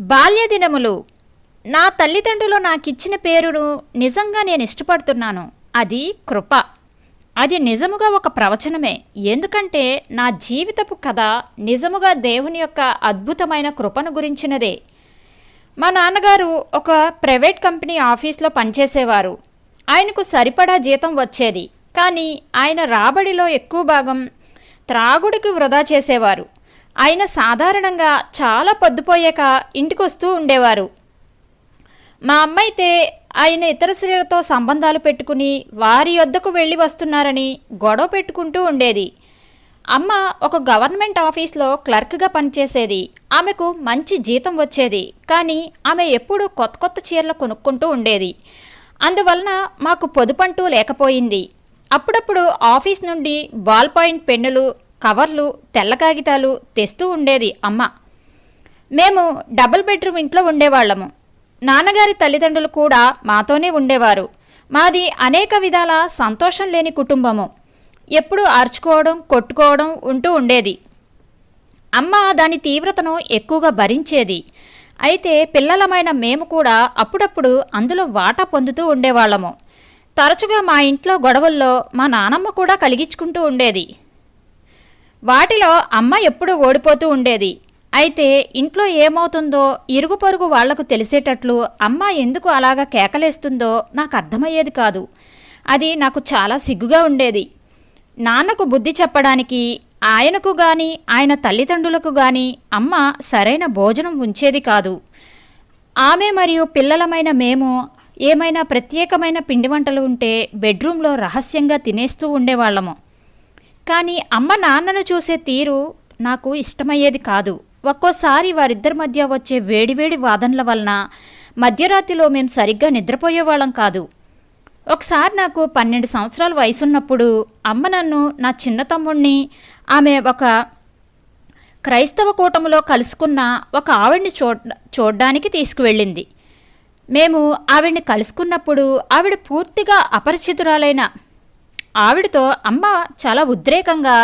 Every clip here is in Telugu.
బాల్యదినములు. నా తల్లిదండ్రులు నాకిచ్చిన పేరును నిజంగా నేను ఇష్టపడుతున్నాను. అది కృప. అది నిజముగా ఒక ప్రవచనమే. ఎందుకంటే నా జీవితపు కథ నిజముగా దేవుని యొక్క అద్భుతమైన కృపను గురించినదే. మా నాన్నగారు ఒక ప్రైవేట్ కంపెనీ ఆఫీస్లో పనిచేసేవారు. ఆయనకు సరిపడా జీతం వచ్చేది. కానీ ఆయన రాబడిలో ఎక్కువ భాగం త్రాగుడికి వృధా చేసేవారు. ఆయన సాధారణంగా చాలా పొద్దుపోయాక ఇంటికి వస్తూ ఉండేవారు. మా అమ్మ అయితే ఆయన ఇతర స్త్రీలతో సంబంధాలు పెట్టుకుని వారి వద్దకు వెళ్ళి వస్తున్నారని గొడవ పెట్టుకుంటూ ఉండేది. అమ్మ ఒక గవర్నమెంట్ ఆఫీస్లో క్లర్క్గా పనిచేసేది. ఆమెకు మంచి జీతం వచ్చేది. కానీ ఆమె ఎప్పుడూ కొత్త కొత్త చీరలు కొనుక్కుంటూ ఉండేది. అందువలన మాకు పొదుపంటూ లేకపోయింది. అప్పుడప్పుడు ఆఫీస్ నుండి బాల్ పాయింట్ పెన్నులు కవర్లు తెల్ల కాగితాలు తెస్తూ ఉండేది అమ్మ. మేము డబుల్ బెడ్రూమ్ ఇంట్లో ఉండేవాళ్ళము. నాన్నగారి తల్లిదండ్రులు కూడా మాతోనే ఉండేవారు. మాది అనేక విధాల సంతోషం లేని కుటుంబము. ఎప్పుడూ అరుచుకోవడం కొట్టుకోవడం ఉంటూ ఉండేది. అమ్మ దాని తీవ్రతను ఎక్కువగా భరించేది. అయితే పిల్లలమైన మేము కూడా అప్పుడప్పుడు అందులో వాటా పొందుతూ ఉండేవాళ్ళము. తరచుగా మా ఇంట్లో గొడవల్లో మా నానమ్మ కూడా కలిగించుకుంటూ ఉండేది. వాటిలో అమ్మ ఎప్పుడూ ఓడిపోతూ ఉండేది. అయితే ఇంట్లో ఏమవుతుందో ఇరుగు పొరుగు వాళ్ళకు తెలిసేటట్లు అమ్మ ఎందుకు అలాగా కేకలేస్తుందో నాకు అర్థమయ్యేది కాదు. అది నాకు చాలా సిగ్గుగా ఉండేది. నాన్నకు బుద్ధి చెప్పడానికి ఆయనకు గాని ఆయన తల్లిదండ్రులకు గాని అమ్మ సరైన భోజనం ఉంచేది కాదు. ఆమె మరియు పిల్లలమైన మేము ఏమైనా ప్రత్యేకమైన పిండి వంటలు ఉంటే బెడ్రూమ్లో రహస్యంగా తినేస్తూ ఉండేవాళ్ళము. కానీ అమ్మ నాన్నను చూసే తీరు నాకు ఇష్టమయ్యేది కాదు. ఒక్కోసారి వారిద్దరి మధ్య వచ్చే వేడివేడి వాదనల వలన మధ్యరాత్రిలో మేము సరిగ్గా నిద్రపోయేవాళ్ళం కాదు. ఒకసారి నాకు పన్నెండు సంవత్సరాల వయసున్నప్పుడు అమ్మ నన్ను నా చిన్న తమ్ముణ్ణి ఆమె ఒక క్రైస్తవ కూటములో కలుసుకున్న ఒక ఆవిడ్ని చూడ చూడ్డానికి తీసుకువెళ్ళింది. మేము ఆవిడ్ని కలుసుకున్నప్పుడు ఆవిడ పూర్తిగా అపరిచితురాలైన ఆవిడతో అమ్మ చాలా ఉద్రేకంగా.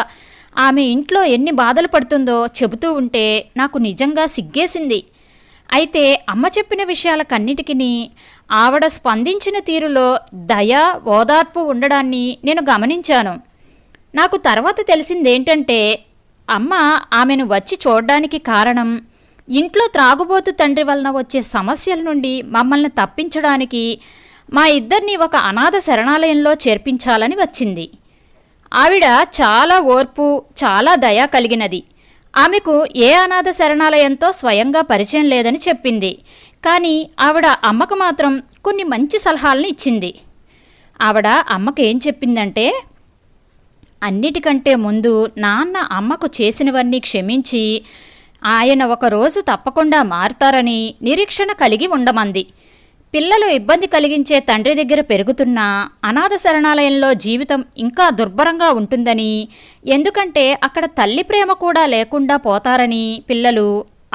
ఆమె ఇంట్లో ఎన్ని బాధలు పడుతుందో చెబుతూ ఉంటే నాకు నిజంగా సిగ్గేసింది. అయితే అమ్మ చెప్పిన విషయాలకన్నిటికీ ఆవిడ స్పందించిన తీరులో దయ ఓదార్పు ఉండడాన్ని నేను గమనించాను. నాకు తర్వాత తెలిసిందేంటంటే అమ్మ ఆమెను వచ్చి చూడడానికి కారణం ఇంట్లో త్రాగుబోతు తండ్రి వలన వచ్చే సమస్యల నుండి మమ్మల్ని తప్పించడానికి మా ఇద్దరిని ఒక అనాథ శరణాలయంలో చేర్పించాలని వచ్చింది. ఆవిడ చాలా ఓర్పు చాలా దయ కలిగినది. ఆమెకు ఏ అనాథ శరణాలయంతో స్వయంగా పరిచయం లేదని చెప్పింది. కానీ ఆవిడ అమ్మకు మాత్రం కొన్ని మంచి సలహాలను ఇచ్చింది. ఆవిడ అమ్మకు ఏం చెప్పిందంటే అన్నిటికంటే ముందు నాన్న అమ్మకు చేసినవన్నీ క్షమించి ఆయన ఒకరోజు తప్పకుండా మారుతారని నిరీక్షణ కలిగి ఉండమంది. పిల్లలు ఇబ్బంది కలిగించే తండ్రి దగ్గర పెరుగుతున్న అనాథ శరణాలయంలో జీవితం ఇంకా దుర్భరంగా ఉంటుందని ఎందుకంటే అక్కడ తల్లి ప్రేమ కూడా లేకుండా పోతారని పిల్లలు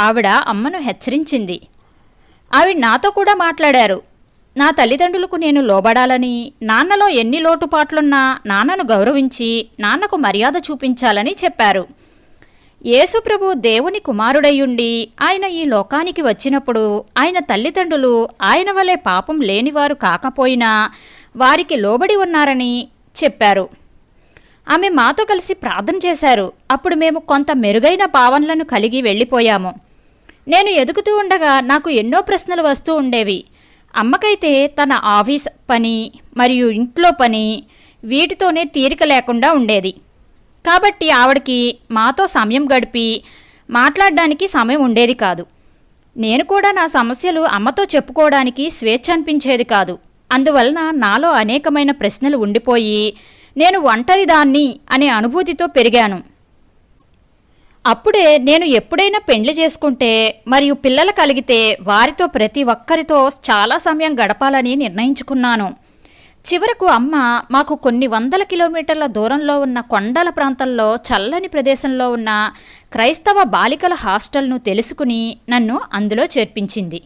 ఆవిడ అమ్మను హెచ్చరించింది. ఆవిడ నాతో కూడా మాట్లాడారు. నా తల్లిదండ్రులకు నేను లోబడాలని నాన్నలో ఎన్ని లోటుపాట్లున్నా నాన్నను గౌరవించి నాన్నకు మర్యాద చూపించాలని చెప్పారు. యేసుప్రభు దేవుని కుమారుడయ్యుండి ఆయన ఈ లోకానికి వచ్చినప్పుడు ఆయన తల్లిదండ్రులు ఆయన వలె పాపం లేనివారు కాకపోయినా వారికి లోబడి ఉన్నారని చెప్పారు. ఆమె మాతో కలిసి ప్రార్థన చేశారు. అప్పుడు మేము కొంత మెరుగైన భావనలను కలిగి వెళ్ళిపోయాము. నేను ఎదుగుతూ ఉండగా నాకు ఎన్నో ప్రశ్నలు వస్తూ ఉండేవి. అమ్మకైతే తన ఆఫీస్ పని మరియు ఇంట్లో పని వీటితోనే తీరిక లేకుండా ఉండేది. కాబట్టి ఆవిడకి మాతో సమయం గడిపి మాట్లాడడానికి సమయం ఉండేది కాదు. నేను కూడా నా సమస్యలు అమ్మతో చెప్పుకోవడానికి స్వేచ్ఛ అనిపించేది కాదు. అందువలన నాలో అనేకమైన ప్రశ్నలు ఉండిపోయి నేను ఒంటరిదాన్ని అనే అనుభూతితో పెరిగాను. అప్పుడే నేను ఎప్పుడైనా పెండ్లి చేసుకుంటే మరియు పిల్లలు కలిగితే వారితో ప్రతి ఒక్కరితో చాలా సమయం గడపాలని నిర్ణయించుకున్నాను. చివరకు అమ్మ మాకు కొన్ని వందల కిలోమీటర్ల దూరంలో ఉన్న కొండల ప్రాంతంలో చల్లని ప్రదేశంలో ఉన్న క్రైస్తవ బాలికల హాస్టల్ను తెలుసుకుని నన్ను అందులో చేర్పించింది.